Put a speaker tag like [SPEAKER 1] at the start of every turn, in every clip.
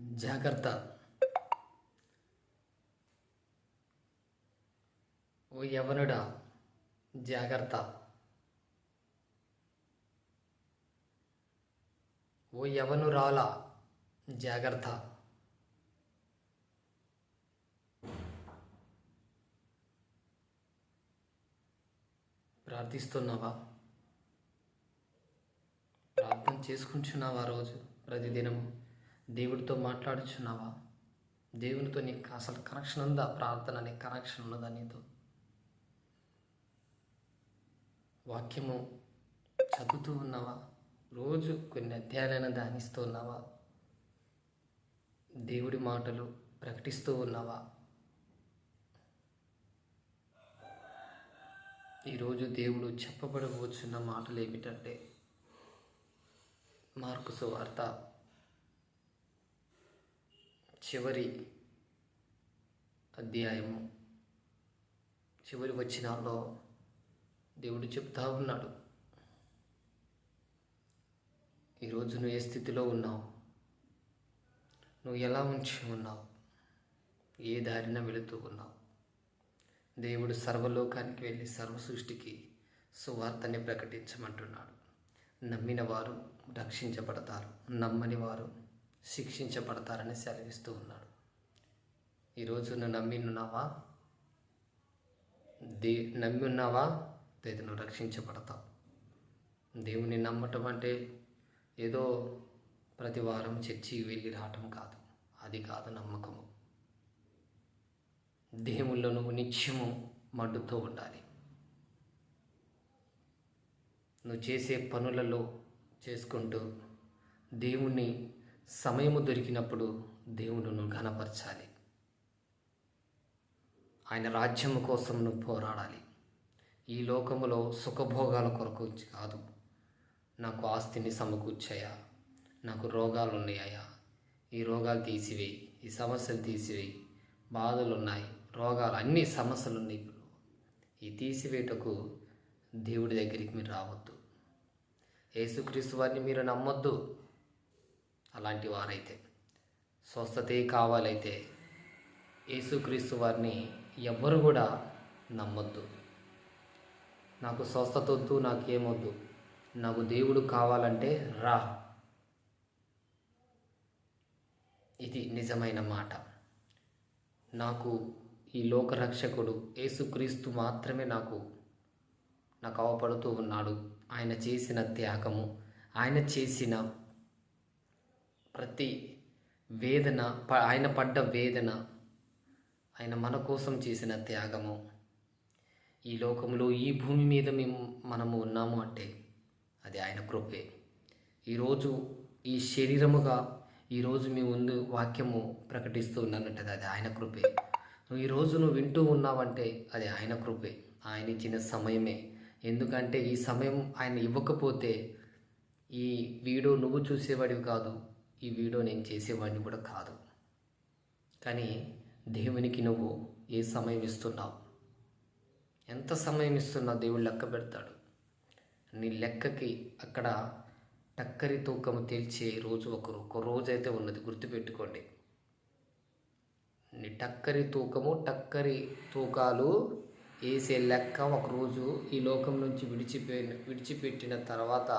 [SPEAKER 1] జాగ్రత్త. ఓ యవనుడా జాగ్రత్త. ఓ యవనురాల జాగ్రత్త. ప్రార్థిస్తున్నావా? ప్రార్థన చేసుకుంటున్నావా రోజు ప్రతిదినము? దేవుడితో మాట్లాడుచున్నావా? దేవునితో నీకు అసలు కనెక్షన్ ఉందా? ప్రార్థన అనే కనెక్షన్ ఉన్నదా నీతో? వాక్యము చదువుతూ ఉన్నావా? రోజు కొన్ని అధ్యాయాలైన ధ్యానిస్తూ ఉన్నావా? దేవుడి మాటలు ప్రకటిస్తూ ఉన్నావా? ఈరోజు దేవుడు చెప్పబడవచ్చున్న మాటలు ఏమిటంటే మార్కు సువార్త చివరి అధ్యాయము. చివరి వచనాల్లో దేవుడు చెప్తా ఉన్నాడు. ఈరోజు నువ్వు ఏ స్థితిలో ఉన్నావు? నువ్వు ఎలా ఉంచి ఉన్నావు? ఏ దారిన వెళుతూ ఉన్నావు? దేవుడు సర్వలోకానికి వెళ్ళి సర్వ సృష్టికి సువార్తని ప్రకటించమంటున్నాడు. నమ్మిన వారు రక్షించబడతారు. నమ్మని వారు శిక్షించబడతారని సెలవిస్తూ ఉన్నాడు. ఈరోజు నువ్వు నమ్మి ఉన్నావా దే నమ్మి ఉన్నావా లేదా నువ్వు రక్షించబడతావు. దేవుని నమ్మటం అంటే ఏదో ప్రతి వారం చర్చికి వెళ్ళి రావటం కాదు. అది కాదు నమ్మకము. దేవుల్లో నువ్వు నిత్యము మడ్డుతో ఉండాలి. నువ్వు చేసే పనులలో చేసుకుంటూ దేవుణ్ణి సమయము దొరికినప్పుడు దేవుడును ఘనపరచాలి. ఆయన రాజ్యము కోసం నువ్వు పోరాడాలి. ఈ లోకములో సుఖభోగాల కొరకు కాదు. నాకు ఆస్తిని సమకూర్చాయా? నాకు రోగాలు ఉన్నాయా ఈ రోగాలు తీసివేయి ఈ సమస్యలు తీసివేయి బాధలు ఉన్నాయి రోగాలు అన్ని సమస్యలు ఉన్నాయి ఇప్పుడు ఈ తీసివేటకు దేవుడి దగ్గరికి మీరు రావద్దు. యేసుక్రీస్తు వారిని మీరు నమ్మొద్దు. అలాంటి వారైతే. స్వస్థతే కావాలైతే యేసుక్రీస్తు వారిని ఎవ్వరు కూడా నమ్మొద్దు. నాకు స్వస్థత వద్దు నాకేమొద్దు. నాకు దేవుడు కావాలంటే రా. ఇది నిజమైన మాట. నాకు ఈ లోకరక్షకుడు యేసుక్రీస్తు మాత్రమే నాకు నాకు అవపడుతూ ఉన్నాడు. ఆయన చేసిన త్యాగము ఆయన చేసిన ప్రతి వేదన ప- ఆయన పడ్డ వేదన ఆయన మన కోసం చేసిన త్యాగము. ఈ లోకములో ఈ భూమి మీద మేము మనము ఉన్నాము అంటే అది ఆయన కృపే. ఈరోజు ఈ శరీరముగా ఈరోజు మీ ముందు వాక్యము ప్రకటిస్తూ ఉన్నానంటే అది ఆయన కృపే. నువ్వు ఈరోజు నువ్వు వింటూ ఉన్నావంటే అది ఆయన కృపే. ఆయన ఇచ్చిన సమయమే. ఎందుకంటే ఈ సమయం ఆయన ఇవ్వకపోతే ఈ వీడియో నువ్వు చూసేవాడివి కాదు ఈ వీడియో నేను చేసేవాడిని కూడా కాదు. కానీ దేవునికి నువ్వు ఏ సమయం ఇస్తున్నావు? ఎంత సమయం ఇస్తున్నావు దేవుడు లెక్క పెడతాడు? నీ లెక్కకి అక్కడ టక్కరి తూకము తేల్చే రోజు ఒకరు ఒక రోజు అయితే ఉన్నది. గుర్తుపెట్టుకోండి. నీ టక్కరి తూకము టక్కరి తూకాలు వేసే లెక్క ఒక రోజు ఈ లోకం నుంచి విడిచిపోయిన విడిచిపెట్టిన తర్వాత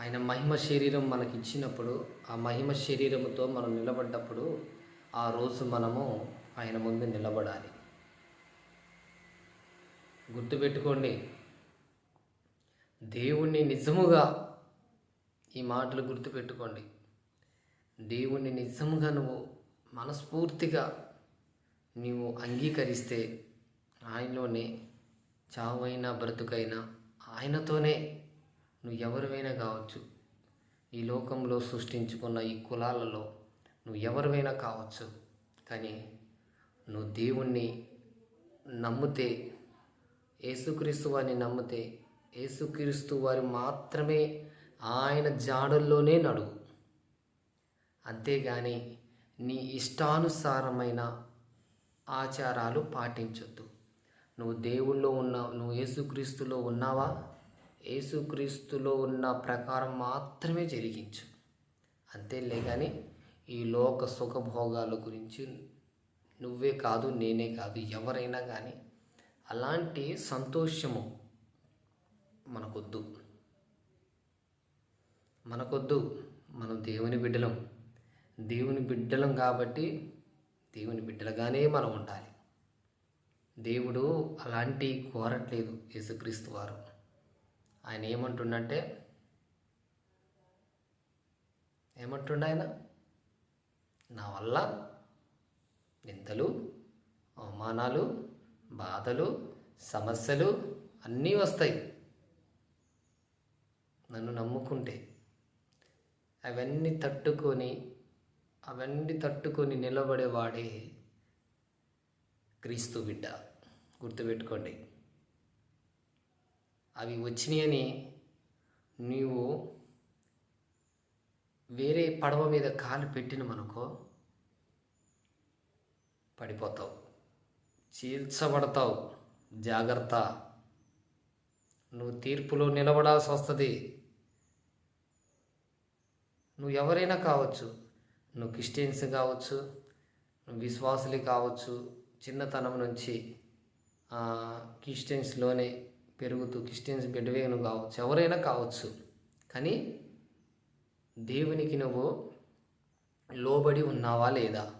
[SPEAKER 1] ఆయన మహిమ శరీరం మనకి ఇచ్చినప్పుడు ఆ మహిమ శరీరముతో మనం నిలబడ్డప్పుడు ఆ రోజు మనము ఆయన ముందు నిలబడాలి. గుర్తుపెట్టుకోండి దేవుణ్ణి నిజముగా ఈ మాటలు గుర్తుపెట్టుకోండి. దేవుణ్ణి నిజముగా నువ్వు మనస్ఫూర్తిగా నీవు అంగీకరిస్తే ఆయనలోనే చావైనా బ్రతుకైనా ఆయనతోనే నువ్వు ఎవరివైనా కావచ్చు. ఈ లోకంలో సృష్టించుకున్న ఈ కులాలలో నువ్వు ఎవరివైనా కావచ్చు. కానీ నువ్వు దేవుణ్ణి నమ్మితే యేసుక్రీస్తు వారిని నమ్మితే యేసుక్రీస్తు వారి మాత్రమే ఆయన జాడల్లోనే నడువు. అంతేగాని నీ ఇష్టానుసారమైన ఆచారాలు పాటించొద్దు. నువ్వు దేవుళ్ళో ఉన్నావు నువ్వు యేసుక్రీస్తులో ఉన్నావా? యేసుక్రీస్తులో ఉన్న ప్రకారం మాత్రమే జరిగించు. అంతేలే కానీ ఈ లోక సుఖభోగాల గురించి నువ్వే కాదు నేనే కాదు ఎవరైనా కానీ అలాంటి సంతోషము మనకొద్దు. మనకొద్దు. మనం దేవుని బిడ్డలం. దేవుని బిడ్డలం కాబట్టి దేవుని బిడ్డలుగానే మనం ఉండాలి. దేవుడు అలాంటి కోరట్లేదు యేసుక్రీస్తు వారు. ఆయన ఏమంటుండంటే ఏమంటుండ ఆయన? నా వల్ల నిందలు అవమానాలు బాధలు సమస్యలు అన్నీ వస్తాయి. నన్ను నమ్ముకుంటే అవన్నీ తట్టుకొని అవన్నీ తట్టుకొని నిలబడేవాడే క్రీస్తు బిడ్డ. గుర్తుపెట్టుకోండి. అవి వచ్చినాయని నీవు వేరే పడవ మీద కాలు పెట్టినమనుకో పడిపోతావు. చీల్చబడతావు. జాగ్రత్త. నువ్వు తీర్పులో నిలబడాల్సి వస్తుంది. నువ్వు ఎవరైనా కావచ్చు. నువ్వు క్రిస్టియన్స్ కావచ్చు. నువ్వు విశ్వాసులు కావచ్చు. చిన్నతనం నుంచి క్రిస్టియన్స్లోనే పెరుగుతూ క్రిస్టియన్స్ బిడ్డవే నువ్వు కావచ్చు ఎవరైనా కావచ్చు. కానీ దేవునికి నువ్వు లోబడి ఉన్నావా లేదా?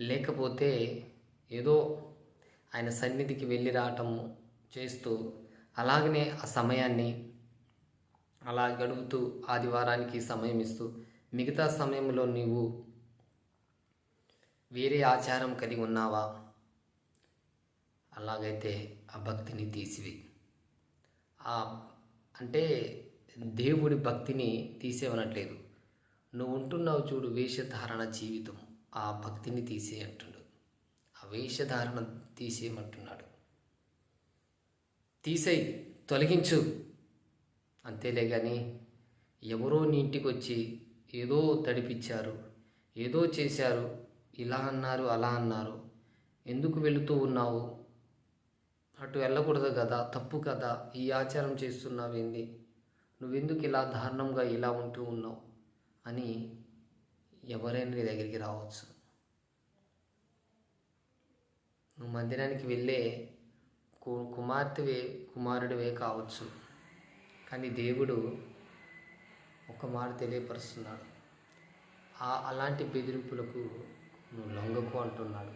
[SPEAKER 1] లేకపోతే ఏదో ఆయన సన్నిధికి వెళ్ళి రావటము చేస్తూ అలాగనే ఆ సమయాన్ని అలా గడుపుతూ ఆదివారానికి సమయం ఇస్తూ మిగతా సమయంలో నీవు వేరే ఆచారం కలిగి ఉన్నావా? అలాగైతే ఆ భక్తిని తీసివి. అంటే దేవుడి భక్తిని తీసేవనట్లేదు. నువ్వు ఉంటున్నావు చూడు వేషధారణ జీవితం. ఆ భక్తిని తీసే అంటున్నాడు ఆ వేషధారణ తీసేయమంటున్నాడు. తీసేయి తొలగించు. అంతేలే కానీ ఎవరో నీ ఇంటికి వచ్చి ఏదో తడిపించారు ఏదో చేశారు ఇలా అన్నారు అలా అన్నారు. ఎందుకు వెళుతూ ఉన్నావు? అటు వెళ్ళకూడదు కదా తప్పు కదా ఈ ఆచారం చేస్తున్నావేంది? నువ్వెందుకు ఇలా దారుణంగా ఇలా ఉంటూ ఉన్నావు? అని ఎవరైనా నీ దగ్గరికి రావచ్చు. నువ్వు మందిరానికి వెళ్ళే కు కుమార్తెవే కుమారుడివే కావచ్చు. కానీ దేవుడు ఒక మాట తెలియపరుస్తున్నాడు. ఆ అలాంటి బెదిరింపులకు నువ్వు లొంగకు అంటున్నాడు.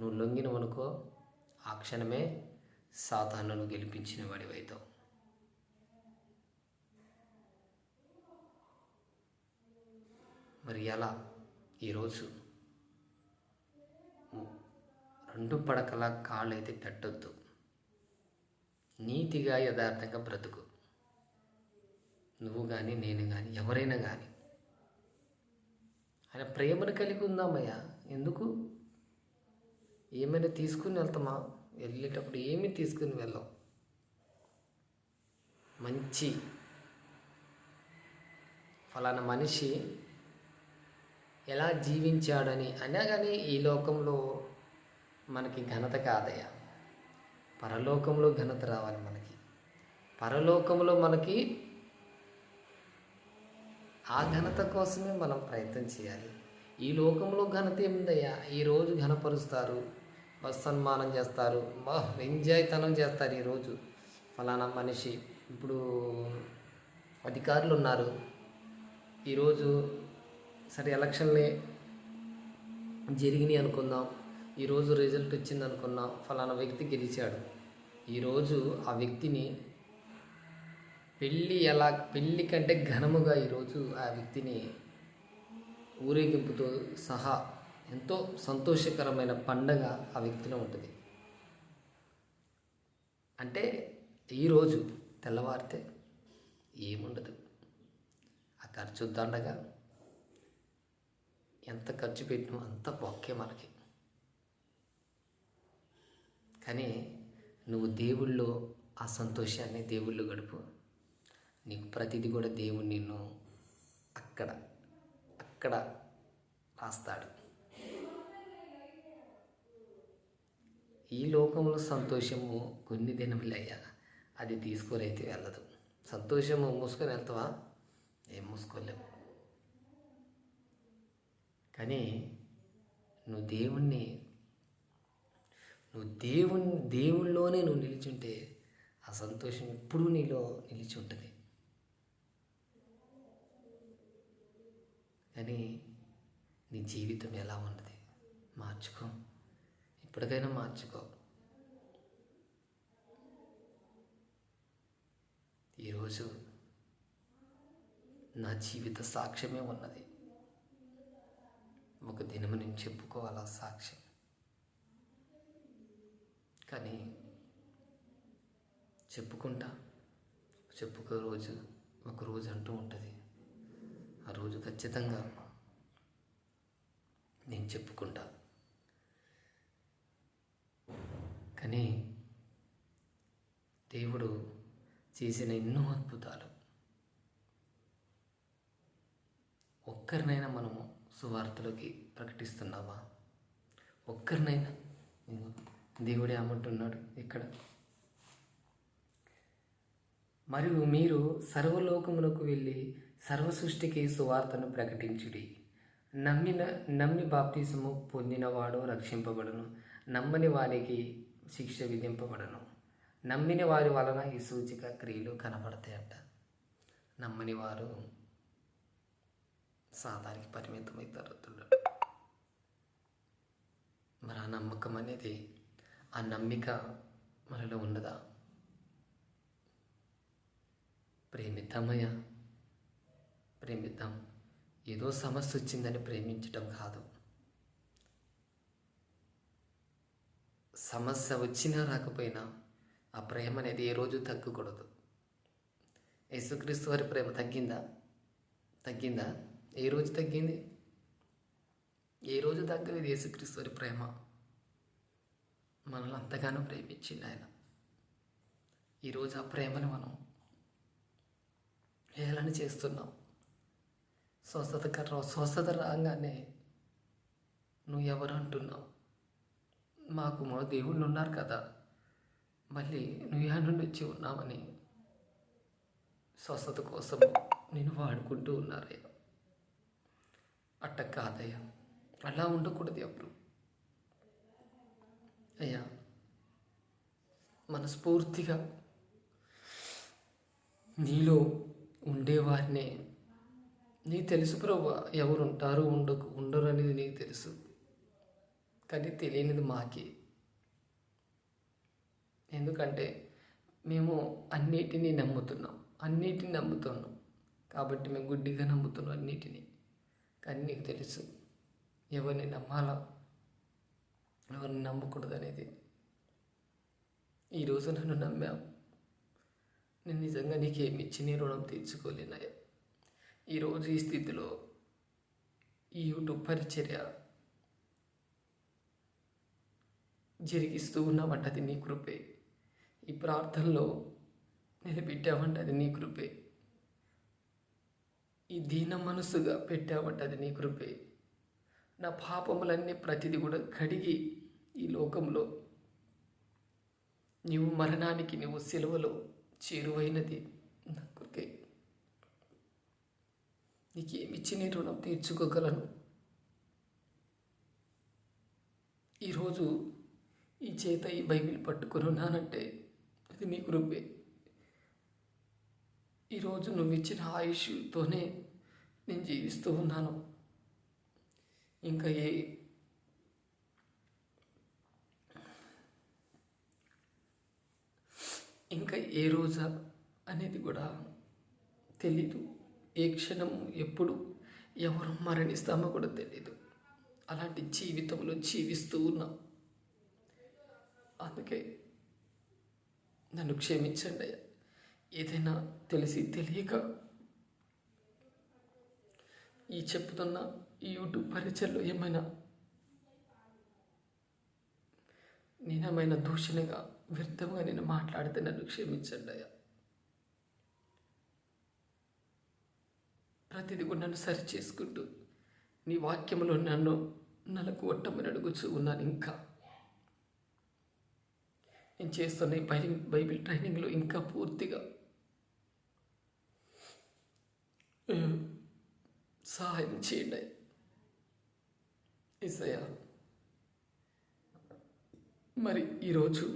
[SPEAKER 1] నువ్వు లొంగినవనుకో ఆ క్షణమే సాతానును గెలిపించిన వాడివైతావు. మరి ఎలా? ఈరోజు రెండు పడకల కాళ్ళు అయితే నీతిగా యథార్థంగా బ్రతుకు. నువ్వు కానీ నేను కానీ ఎవరైనా కానీ ఆయన ప్రేమను కలిగి ఉందామయ్యా. ఎందుకు? ఏమైనా తీసుకుని వెళ్తామా? వెళ్ళేటప్పుడు ఏమీ తీసుకుని వెళ్ళాం. మంచి ఫలానా మనిషి ఎలా జీవించాడని అయినా కానీ ఈ లోకంలో మనకి ఘనత కాదయ్యా. పరలోకంలో ఘనత రావాలి మనకి. పరలోకంలో మనకి ఆ ఘనత కోసమే మనం ప్రయత్నం చేయాలి. ఈ లోకంలో ఘనత ఏముందయ్యా? ఈరోజు ఘనపరుస్తారు. సన్మానం చేస్తారు. బా ఎంజాయ్ తనం చేస్తారు ఈరోజు. ఫలానా మనిషి. ఇప్పుడు అధికారులు ఉన్నారు ఈరోజు సరే ఎలక్షన్లే జరిగినాయి అనుకుందాం. ఈరోజు రిజల్ట్ వచ్చింది అనుకున్నాం ఫలానా వ్యక్తి గెలిచాడు. ఈరోజు ఆ వ్యక్తిని పెళ్ళి ఎలా పెళ్ళి కంటే ఘనముగా ఈరోజు ఆ వ్యక్తిని ఊరేగింపుతో సహా ఎంతో సంతోషకరమైన పండగ ఆ వ్యక్తిలో ఉంటుంది. అంటే ఈరోజు తెల్లవారితే ఏముండదు. ఆ ఖర్చు దండగా ఎంత ఖర్చు పెట్టినా అంత బొక్కే మనకి. కానీ నువ్వు దేవుళ్ళో ఆ సంతోషాన్ని దేవుళ్ళు గడుపు. నీకు ప్రతిదీ కూడా దేవుడు నిన్ను అక్కడ అక్కడ రాస్తాడు. ఈ లోకంలో సంతోషము కొన్ని దినములయ్యా అది తీసుకొని వెళ్ళదు. సంతోషము మూసుకొని వెళ్తావా? ఏం మూసుకోలేము. కానీ నువ్వు దేవుణ్ణి నువ్వు దేవుని దేవుళ్ళలోనే నువ్వు నిలిచుంటే ఆ సంతోషం ఎప్పుడూ నీలో నిలిచి ఉంటుంది. కానీ నీ జీవితం ఎలా ఉన్నది? మార్చుకో. ఇప్పటికైనా మార్చుకో. ఈరోజు నా జీవిత సాక్ష్యమే ఉన్నది. ఒక దినము నేను చెప్పుకోవాలా సాక్ష్యం. కానీ చెప్పుకుంటా. చెప్పుకో రోజు ఒక రోజు అంటూ ఉంటుంది. ఆ రోజు ఖచ్చితంగా నేను చెప్పుకుంటా. కానీ దేవుడు చేసిన ఎన్నో అద్భుతాలు. ఒక్కరినైనా మనము సువార్తలోకి ప్రకటిస్తున్నావా ఒక్కరినైనా. దేవుడే అమ్మంటున్నాడు ఇక్కడ. మరియు మీరు సర్వలోకమునకు వెళ్ళి సర్వ సృష్టికి సువార్తను ప్రకటించుడి. నమ్మిన నమ్మి బాప్తిసము పొందినవాడు రక్షింపబడును. నమ్మని వారికి శిక్ష విధింపబడను. నమ్మిన వారి వలన ఈ సూచిక క్రియలు కనబడతాయంట. నమ్మని వారు సాధానికి పరిమితమవుతారు మరి ఆ నమ్మకం అనేది ఆ నమ్మిక మనలో ఉండదా? ప్రేమిద్దామయ్యా? ప్రేమిద్దాం. ఏదో సమస్య వచ్చిందని ప్రేమించటం కాదు. సమస్య వచ్చినా రాకపోయినా ఆ ప్రేమ అనేది ఏ రోజు తగ్గకూడదు. యేసుక్రీస్తు వారి ప్రేమ తగ్గిందా? తగ్గిందా? ఏ రోజు తగ్గింది? ఏ రోజు తగ్గలేదు యేసుక్రీస్తు వారి ప్రేమ. మనల్ని అంతగానో ప్రేమించింది ఆయన. ఈరోజు ఆ ప్రేమను మనం హేళన చేస్తున్నాం. స్వస్థత కర్ర స్వస్థత రాగానే నువ్వు ఎవరు అంటున్నావు? మాకు మా దేవుళ్ళు ఉన్నారు కదా. మళ్ళీ నువ్వు యా నుండి వచ్చి ఉన్నామని స్వస్థత కోసం నేను వాడుకుంటూ ఉన్నారయ్యా అట్ట కాదయ్యా. అలా ఉండకూడదు ఎవరు అయ్యా మనస్ఫూర్తిగా నీలో ఉండేవారినే నీకు తెలుసు ప్రభు ఎవరు ఉంటారు ఉండకు ఉండరు అనేది నీకు తెలుసు. కానీ తెలియనిది మాకే. ఎందుకంటే మేము అన్నిటినీ నమ్ముతున్నాం. అన్నిటిని నమ్ముతున్నాం. కాబట్టి మేము గుడ్డిగా నమ్ముతున్నాం అన్నిటినీ. కానీ నీకు తెలుసు ఎవరిని నమ్మాలా ఎవరిని నమ్మకూడదు అనేది ఈరోజు నన్ను నమ్మావు. నేను నిజంగా నీకేమిచ్చి నీ రుణం తీర్చుకోలేనయ్యా. ఈరోజు ఈ స్థితిలో ఈ యూట్యూబ్ పరిచర్య జరిగిస్తూ ఉన్నామంటే అది నీ కృపే. ఈ ప్రార్థనలో నిలబెట్టావంటే అది నీ కృపే. ఈ దీన మనసుగా పెట్టావంటది అది నీ కృపే. నా పాపములన్నీ ప్రతిదీ కూడా కడిగి ఈ లోకంలో నీవు మరణానికి నీవు సెలవులో చేరువైనది నా కృపే. నీకేమిచ్చి నీ రుణం తీర్చుకోగలను? ఈరోజు ఈ చేత ఈ బైబిల్ పట్టుకున్నానంటే అది నీ కృపే ఈరోజు నువ్వు ఇచ్చిన ఆయుష్తోనే నేను జీవిస్తూ ఉన్నాను. ఇంకా ఏ ఇంకా ఏ రోజా అనేది కూడా తెలీదు. ఏ క్షణం ఎప్పుడు ఎవరు మరణిస్తామో కూడా తెలీదు. అలాంటి జీవితంలో జీవిస్తూ ఉన్నాం. అందుకే నన్ను క్షమించండి అయ్యా. ఏదైనా తెలిసి తెలియక ఈ చెప్తున్న ఈ యూట్యూబ్ పరిచయలో ఏమైనా నేనేమైనా దూషణగా వ్యర్థంగా నేను మాట్లాడితే నన్ను క్షమించండి అయ్యా. ప్రతిదీ కూడా నన్ను సరి చేసుకుంటూ నీ వాక్యంలో నన్ను నలకు ఒట్టమని అడుగుచూ ఉన్నాను ఇంకా. నేను చేస్తున్న ఈ బైబిల్ బైబిల్ ట్రైనింగ్లో ఇంకా పూర్తిగా సహాయం చేయండి. ఇసయ మరి ఈరోజు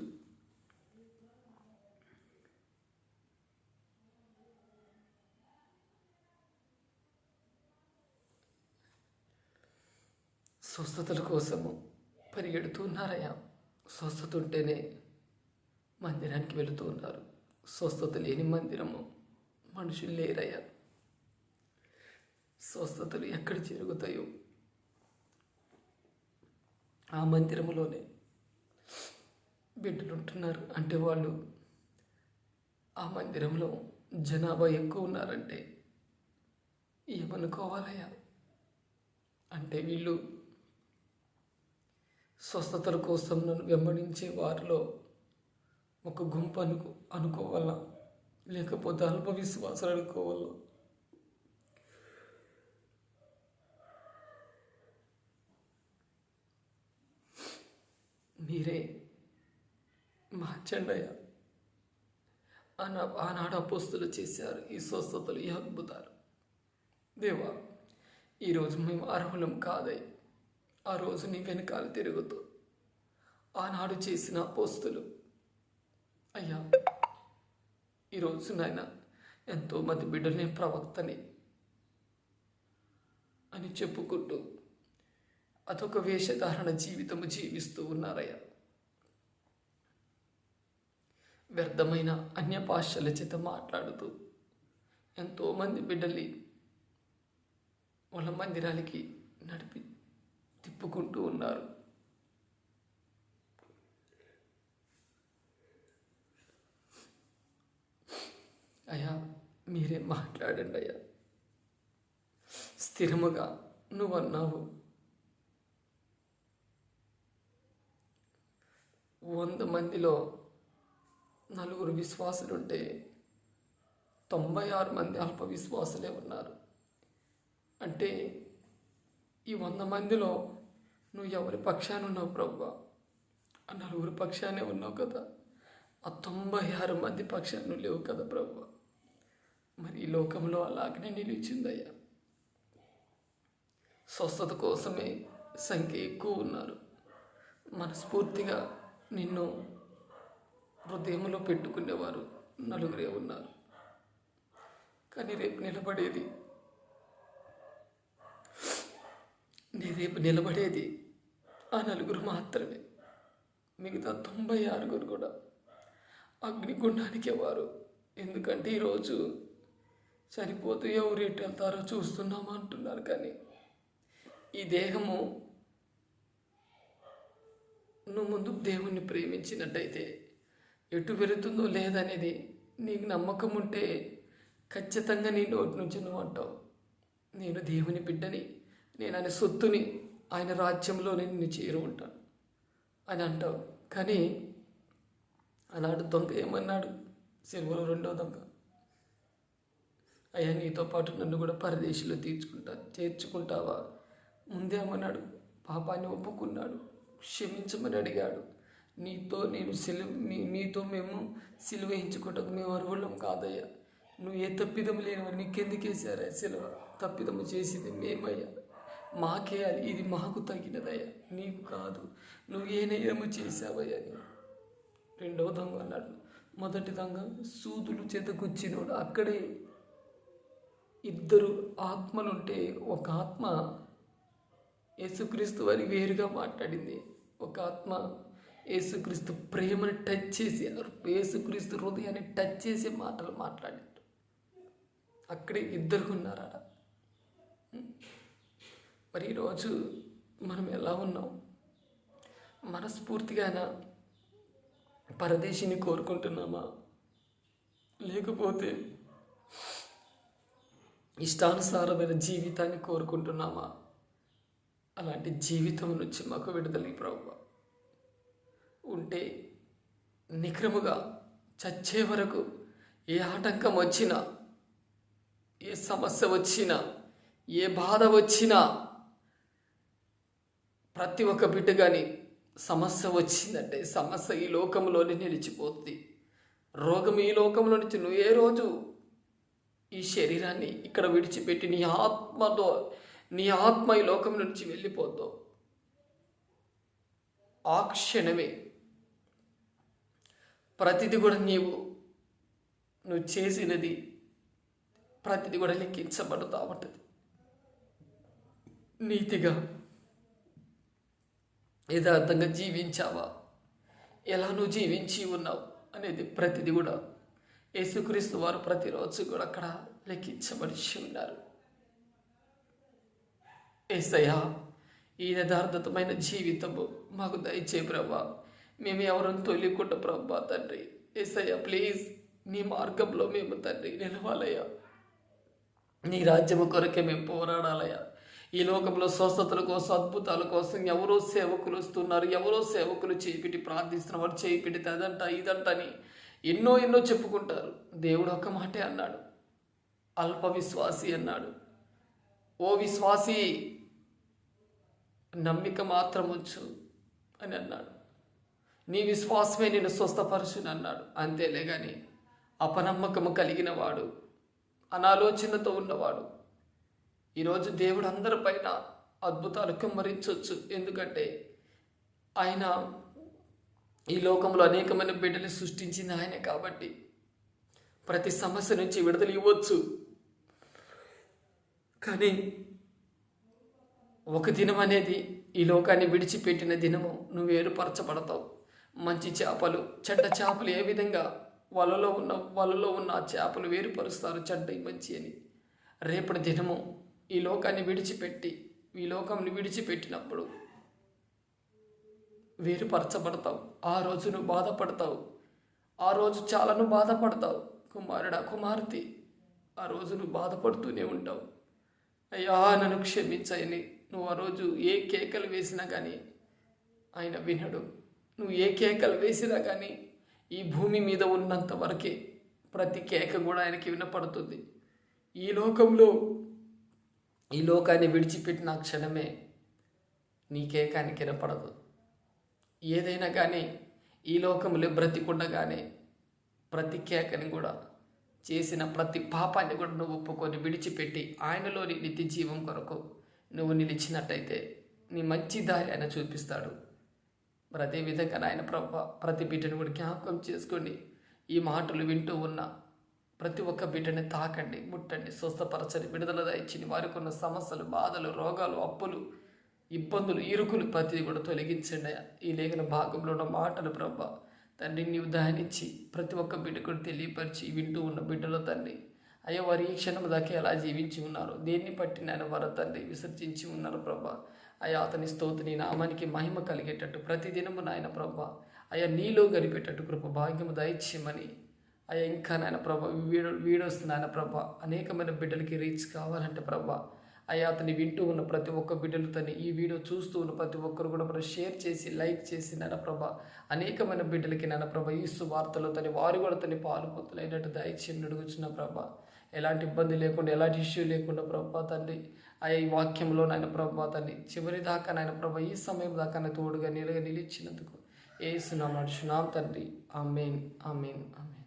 [SPEAKER 1] స్వస్థతల కోసము పరిగెడుతున్నారయ్యా స్వస్థత ఉంటేనే మందిరానికి వెళుతూ ఉన్నారు. స్వస్థత లేని మందిరము. మనుషులు లేరయ్యా. స్వస్థతలు ఎక్కడ జరుగుతాయో. ఆ మందిరములోనే బిడ్డలు ఉంటున్నారు అంటే వాళ్ళు ఆ మందిరంలో జనాభా ఎక్కువ ఉన్నారంటే ఏమనుకోవాలయ్యా? అంటే వీళ్ళు స్వస్థతల కోసం నన్ను వెంబడించే వారిలో ఒక గుంపు అనుకో అనుకోవాలా? లేకపోతే అల్ప విశ్వాసాలు అనుకోవాలా? మీరే మార్చండయ్యా ఆనా ఆనాడు అపోస్తులు చేశారు ఈ స్వస్థతలు ఈ అద్భుతాలు. దేవా ఈరోజు మేము అర్హులం కాదై ఆ రోజు నీ వెనకాల తిరుగుతూ ఆనాడు చేసిన అపోస్తులు అయ్యా ఈరోజు నాయన ఎంతోమంది బిడ్డల్ని ప్రవక్తని అని చెప్పుకుంటూ అదొక వేషధారణ జీవితము జీవిస్తూ ఉన్నారయ్యా. వ్యర్థమైన అన్య భాషల చేత మాట్లాడుతూ ఎంతోమంది బిడ్డల్ని వాళ్ళ మందిరాలకి నడిపి తిప్పుకుంటూ ఉన్నారు. అయ్యా మీరే మాట్లాడండి అయ్యా. స్థిరముగా నువ్వన్నావు. వంద మందిలో నలుగురు విశ్వాసులుంటే తొంభై ఆరు మంది అల్ప విశ్వాసులే ఉన్నారు. అంటే ఈ వంద మందిలో నువ్వు ఎవరి పక్షాన ఉన్నావు ప్రభు ఆ నలుగురు పక్షానే ఉన్నావు కదా. ఆ తొంభై ఆరు మంది పక్షాన్ని నువ్వు లేవు కదా ప్రభు మరి ఈ లోకంలో అలాగనే నిలిచిందయ్యా. స్వస్థత కోసమే సంఖ్య ఎక్కువ ఉన్నారు. మనస్ఫూర్తిగా నిన్ను హృదయంలో పెట్టుకునేవారు నలుగురే ఉన్నారు. కానీ రేపు నిలబడేది నీ రేపు నిలబడేది ఆ నలుగురు మాత్రమే. మిగతా తొంభై ఆరుగురు కూడా అగ్నిగుండానికి వారు. ఎందుకంటే ఈరోజు చనిపోతూ ఎవరు ఎటు వెళ్తారో చూస్తున్నాము అంటున్నారు కానీ ఈ దేహము నువ్వు ముందు దేవుణ్ణి ప్రేమించినట్టయితే ఎటు వెళుతుందో లేదనేది నీకు నమ్మకం ఉంటే ఖచ్చితంగా నీ నోటి నుంచి నువ్వు అంటావు. నేను దేవుని బిడ్డని నేను ఆయన సొత్తుని ఆయన రాజ్యంలో నిన్ను చేరు ఉంటాను అని అంటావు. కానీ అలాంటి దొంగ ఏమన్నాడు? సిల్వలో రెండో దొంగ. అయ్యా నీతో పాటు నన్ను కూడా పరదేశంలో తీర్చుకుంటా చేర్చుకుంటావా? ముందేమన్నాడు? పాపాన్ని ఒప్పుకున్నాడు. క్షమించమని అడిగాడు. నీతో నేను సిలువ నీ నీతో మేము సిలువ మేము అర్హులం కాదయ్యా. నువ్వు ఏ తప్పిదము లేనివారు నీకెందుకు వేసారా సిలువ? తప్పిదము చేసింది మేమయ్యా. మాకేయాలి ఇది మాకు తగినదయ్యా. నీకు కాదు. నువ్వు ఏ నేరము చేసావయ్యా అని రెండవ దొంగ అన్నాడు. మొదటి దొంగ సూదులు చేతకొచ్చినోడు అక్కడే. ఇద్దరు ఆత్మలుంటే ఒక ఆత్మ యేసుక్రీస్తు వారి వేరుగా మాట్లాడింది. ఒక ఆత్మ యేసుక్రీస్తు ప్రేమని టచ్ చేసి యేసుక్రీస్తు హృదయాన్ని టచ్ చేసే మాటలు మాట్లాడారు అక్కడే ఇద్దరు ఉన్నారు మరి ఈరోజు మనం ఎలా ఉన్నాం? మనస్ఫూర్తిగానా పరదేశిని కోరుకుంటున్నామా? లేకపోతే ఇష్టానుసారమైన జీవితాన్ని కోరుకుంటున్నామా? అలాంటి జీవితం నుంచి మాకు విడుదల ప్రభు ఉంటే నిక్రముగా చచ్చే వరకు ఏ ఆటంకం వచ్చినా ఏ సమస్య వచ్చినా ఏ బాధ వచ్చినా ప్రతి ఒక్క బిడ్డ కానీ సమస్య వచ్చిందంటే సమస్య ఈ లోకంలోనే నిలిచిపోతుంది రోగం ఈ లోకంలో నుంచి నువ్వు ఏ రోజు ఈ శరీరాన్ని ఇక్కడ విడిచిపెట్టి నీ ఆత్మతో నీ ఆత్మ ఈ లోకం నుంచి వెళ్ళిపోతావు. ఆ క్షణమే ప్రతిది కూడా నీవు నువ్వు చేసినది ప్రతిది కూడా లెక్కించబడుతూ ఉంటుంది. నీతిగా యథార్థంగా జీవించావా? ఎలా నువ్వు జీవించి ఉన్నావు? అనేది ప్రతిది కూడా యేసుక్రీస్తు వారు ప్రతిరోజు కూడా అక్కడ లెక్కించబడిచి ఉన్నారు. ఏసయ్యా ఈ యథార్థతమైన జీవితము మాకు దయచే ప్రభా. మేము ఎవరిని తొలికుండా ప్రభా తండ్రి. ఏసయ్య ప్లీజ్ నీ మార్గంలో మేము తండ్రి నిలవాలయ్యా. నీ రాజ్యము కొరకే మేము పోరాడాలయ్యా. ఈ లోకంలో స్వస్థతల కోసం అద్భుతాల కోసం ఎవరో సేవకులు వస్తున్నారు ఎవరో సేవకులు చేయిపెట్టి ప్రార్థిస్తున్నారు వారు అదంట ఇదంట అని ఎన్నో ఎన్నో చెప్పుకుంటారు. దేవుడు ఒక మాటే అన్నాడు. అల్ప విశ్వాసి అన్నాడు. ఓ విశ్వాసి నమ్మిక మాత్రం వచ్చు అని అన్నాడు. నీ విశ్వాసమే నేను స్వస్థపరచుని అన్నాడు. అంతేలే కానీ అపనమ్మకము కలిగిన వాడు అనాలోచనతో ఉన్నవాడు ఈరోజు దేవుడు అందరిపైన అద్భుతాలు కుమ్మరించవచ్చు ఎందుకంటే ఆయన ఈ లోకంలో అనేకమైన బిడ్డలు సృష్టించింది ఆయన కాబట్టి ప్రతి సమస్య నుంచి విడుదల ఇవ్వచ్చు. కానీ ఒక దినం అనేది ఈ లోకాన్ని విడిచిపెట్టిన దినము. నువ్వు ఏర్పరచబడతావు. మంచి చేపలు చెడ్డ చేపలు ఏ విధంగా వలలో ఉన్న వలలో ఉన్న ఆ చేపలు వేరుపరుస్తారు చెడ్డ మంచి అని. రేపటి దినము ఈ లోకాన్ని విడిచిపెట్టి ఈ లోకంని విడిచిపెట్టినప్పుడు వేరుపరచబడతావు. ఆ రోజు నువ్వు బాధపడతావు. ఆ రోజు చాలా నువ్వు బాధపడతావు. కుమారుడా కుమార్తె ఆ రోజు నువ్వు బాధపడుతూనే ఉంటావు. అయ్యా నన్ను క్షమించని నువ్వు ఆ రోజు ఏ కేకలు వేసినా కానీ ఆయన వినడు. నువ్వు ఏ కేకలు వేసినా కానీ ఈ భూమి మీద ఉన్నంత వరకే ప్రతి కేక కూడా ఆయనకి వినపడుతుంది. ఈ లోకంలో ఈ లోకాన్ని విడిచిపెట్టిన క్షణమే నీ కేకానికి వినపడదు. ఏదైనా కానీ ఈ లోకంలో బ్రతికుండగానే ప్రతి కేకని కూడా చేసిన ప్రతి పాపాన్ని కూడా నువ్వు ఒప్పుకొని విడిచిపెట్టి ఆయనలోని నిత్య జీవం కొరకు నువ్వు నిలిచినట్టయితే నీ మంచి దారి ఆయన చూపిస్తాడు. మరి అదేవిధంగా ఆయన ప్రభ ప్రతి బిడ్డను కూడా జ్ఞాపకం చేసుకొని ఈ మాటలు వింటూ ఉన్న ప్రతి ఒక్క బిడ్డని తాకండి ముట్టండి స్వస్థపరచని విడుదల దయచిని వారికి ఉన్న సమస్యలు బాధలు రోగాలు అప్పులు ఇబ్బందులు ఇరుకులు ప్రతిది కూడా తొలగించండి. ఈ లేఖన భాగంలో ఉన్న మాటలు ప్రభ తండ్రి నీవు దహనిచ్చి ప్రతి ఒక్క బిడ్డ కూడా తెలియపరిచి వింటూ ఉన్న బిడ్డలో తండ్రి. అయ్యో వారు ఈ క్షణం దాకా ఎలా జీవించి ఉన్నారు దేన్ని బట్టి నేను వారు తండ్రి విసర్జించి ఉన్నారు ప్రభా. అయ్యా అతని స్తోతి నీ నామానికి మహిమ కలిగేటట్టు ప్రతిదినము నాయన ప్రభా. అయ్యా నీలో గడిపేటట్టు కృప భాగ్యము దయచేయమని. అయ్యా ఇంకా నాయన ప్రభా వీడియో వీడియోస్ నాయన ప్రభా అనేకమైన బిడ్డలకి రీచ్ కావాలంటే ప్రభా అయ్యా అతని వింటూ ఉన్న ప్రతి ఒక్క బిడ్డలు తను ఈ వీడియో చూస్తూ ఉన్న ప్రతి ఒక్కరు కూడా మన షేర్ చేసి లైక్ చేసి నాన్న అనేకమైన బిడ్డలకి నాన్న ప్రభ ఈ వార్తలో తని వారు కూడా తని పాలు పొత్తులైనట్టు దయచేయం నడుగుచున్న ప్రభ. ఎలాంటి ఇబ్బంది లేకుండా ఎలాంటి ఇష్యూ లేకుండా ప్రభా తండ్రి ఆ ఈ వాక్యంలో నాయన ప్రభా తండ్రి చివరి దాకా నాయన ప్రభ ఈ సమయం దాకా నా తోడుగా నీడగా నిలిచినందుకు ఏసునాం నడుచున్నాం తండ్రి. Amen amen amen.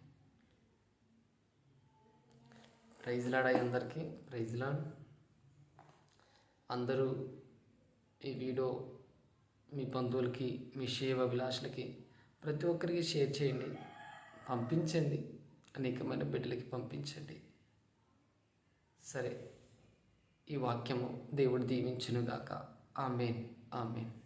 [SPEAKER 1] ప్రైజ్ అయ్యి అందరికీ ప్రైజ్ లాడ్ అందరూ ఈ వీడియో మీ బంధువులకి మీ సేవ అభిలాషులకి ప్రతి ఒక్కరికి షేర్ చేయండి. పంపించండి. అనేకమైన బిడ్డలకి పంపించండి. సరే ఈ వాక్యము దేవుడు దీవించునుగాక. ఆమెన్. ఆమెన్.